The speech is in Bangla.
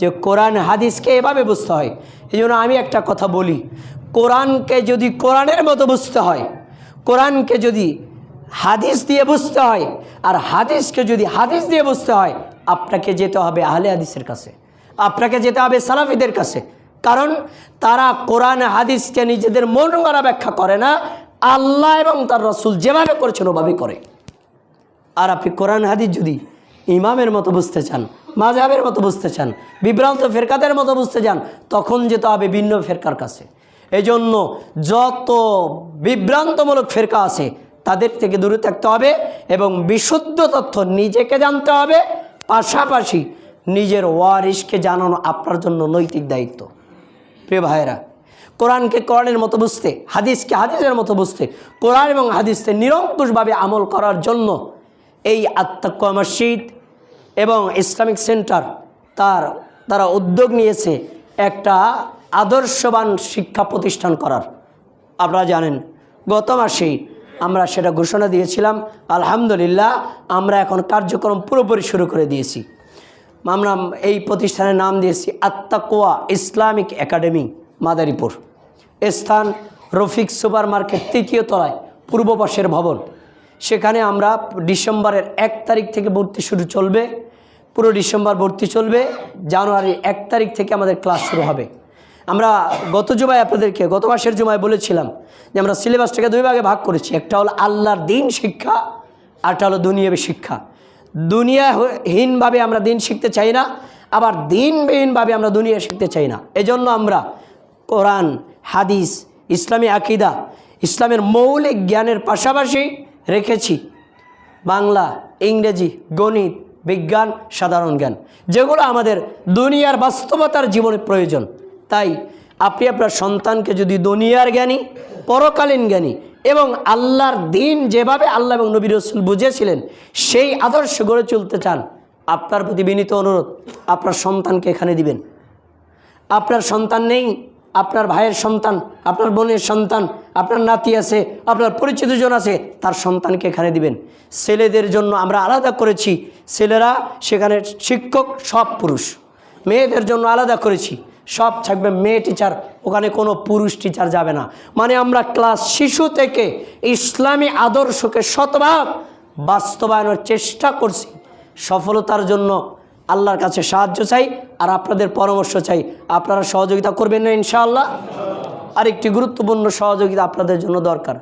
যে কোরআন হাদিসকে এভাবে বুঝতে হয়। এই জন্য আমি একটা কথা বলি, কোরআনকে যদি কোরআনের মতো বুঝতে হয়, কোরআনকে যদি হাদিস দিয়ে বুঝতে হয়, আর হাদিসকে যদি হাদিস দিয়ে বুঝতে হয়, আপনাকে যেতে হবে আহলে হাদিসের কাছে, আপনাকে যেতে হবে সালাফিদের কাছে। কারণ তারা কোরআন, হাদিসকে নিজেদের মন গড়া ব্যাখ্যা করে না, আল্লাহ এবং তার রসুল যেভাবে করেছেন ওভাবে করে। আর আপনি কোরআন, হাদিস যদি ইমামের মতো বুঝতে চান মাঝহাবের মতো বুঝতে চান, বিভ্রান্ত ফেরকাদের মতো বুঝতে চান, তখন যেতে হবে ভিন্ন ফেরকার কাছে। এজন্য যত বিভ্রান্তমূলক ফেরকা আছে, তাদের থেকে দূরে থাকতে হবে এবং বিশুদ্ধ তথ্য নিজেকে জানতে হবে, পাশাপাশি নিজের ওয়ারিসকে জানানো আপনার জন্য নৈতিক দায়িত্ব। প্রিয় ভাইয়েরা, কোরআনকে কোরআনের মতো বুঝতে, হাদিসকে হাদিসের মতো বুঝতে, কোরআন এবং হাদিসকে নিরঙ্কুশভাবে আমল করার জন্য এই আত্মাক্কা মসজিদ এবং ইসলামিক সেন্টার তার, তারা উদ্যোগ নিয়েছে একটা আদর্শবান শিক্ষা প্রতিষ্ঠান করার। আপনারা জানেন, গত মাসেই আমরা সেটা ঘোষণা দিয়েছিলাম, আলহামদুলিল্লাহ আমরা এখন কার্যক্রম পুরোপুরি শুরু করে দিয়েছি। আমরা এই প্রতিষ্ঠানের নাম দিয়েছি আত্মাকোয়া ইসলামিক একাডেমি, মাদারীপুর। স্থান রফিক সুপার মার্কেট তৃতীয় তলায়, পূর্ব পাশের ভবন। সেখানে আমরা ডিসেম্বরের এক তারিখ থেকে ভর্তি শুরু চলবে। পুরো ডিসেম্বর ভর্তি চলবে, জানুয়ারির এক তারিখ থেকে আমাদের ক্লাস শুরু হবে। আমরা গত জুমায় আপনাদেরকে, গত মাসের জুমায় বলেছিলাম যে আমরা সিলেবাসটাকে দুই ভাগে ভাগ করেছি। একটা হলো আল্লাহর দিন শিক্ষা আরটা হলো দুনিয়াবী শিক্ষা। দুনিয়াহীনভাবে আমরা দিন শিখতে চাই না, আবার দিনবিহীনভাবে আমরা দুনিয়া শিখতে চাই না। এজন্য আমরা কোরআন, হাদিস, ইসলামী আকিদা, ইসলামের মৌলিক জ্ঞানের পাশাপাশি রেখেছি। বাংলা, ইংরেজি, গণিত বিজ্ঞান, সাধারণ জ্ঞান। যেগুলো আমাদের দুনিয়ার বাস্তবতার জীবনে প্রয়োজন। তাই আপনি আপনার সন্তানকে যদি দুনিয়ার জ্ঞানী, পরকালীন জ্ঞানী এবং আল্লাহর দিন যেভাবে আল্লাহ এবং নবী রসুল বুঝেছিলেন, সেই আদর্শ গড়ে চলতে চান, আপনার প্রতি বিনীত অনুরোধ, আপনার সন্তানকে এখানে দিবেন। আপনার সন্তান নেই আপনার ভাইয়ের সন্তান, আপনার বোনের সন্তান, আপনার নাতি আছে, আপনার পরিচিত জন আছে, তার সন্তানকে এখানে দিবেন। ছেলেদের জন্য আমরা আলাদা করেছি। ছেলেরা সেখানে শিক্ষক, সব পুরুষ। মেয়েদের জন্য আলাদা করেছি। সব থাকবে মেয়ে টিচার ওখানে কোনো পুরুষ টিচার যাবে না। মানে আমরা ক্লাস শিশু থেকে ইসলামী আদর্শকে শতভাগ বাস্তবায়নের চেষ্টা করছি। সফলতার জন্য আল্লাহর কাছে সাহায্য চাই আর আপনাদের পরামর্শ চাই। আপনারা সহযোগিতা করবেন না ইনশাআল্লাহ? আরেকটি গুরুত্বপূর্ণ সহযোগিতা আপনাদের জন্য দরকার।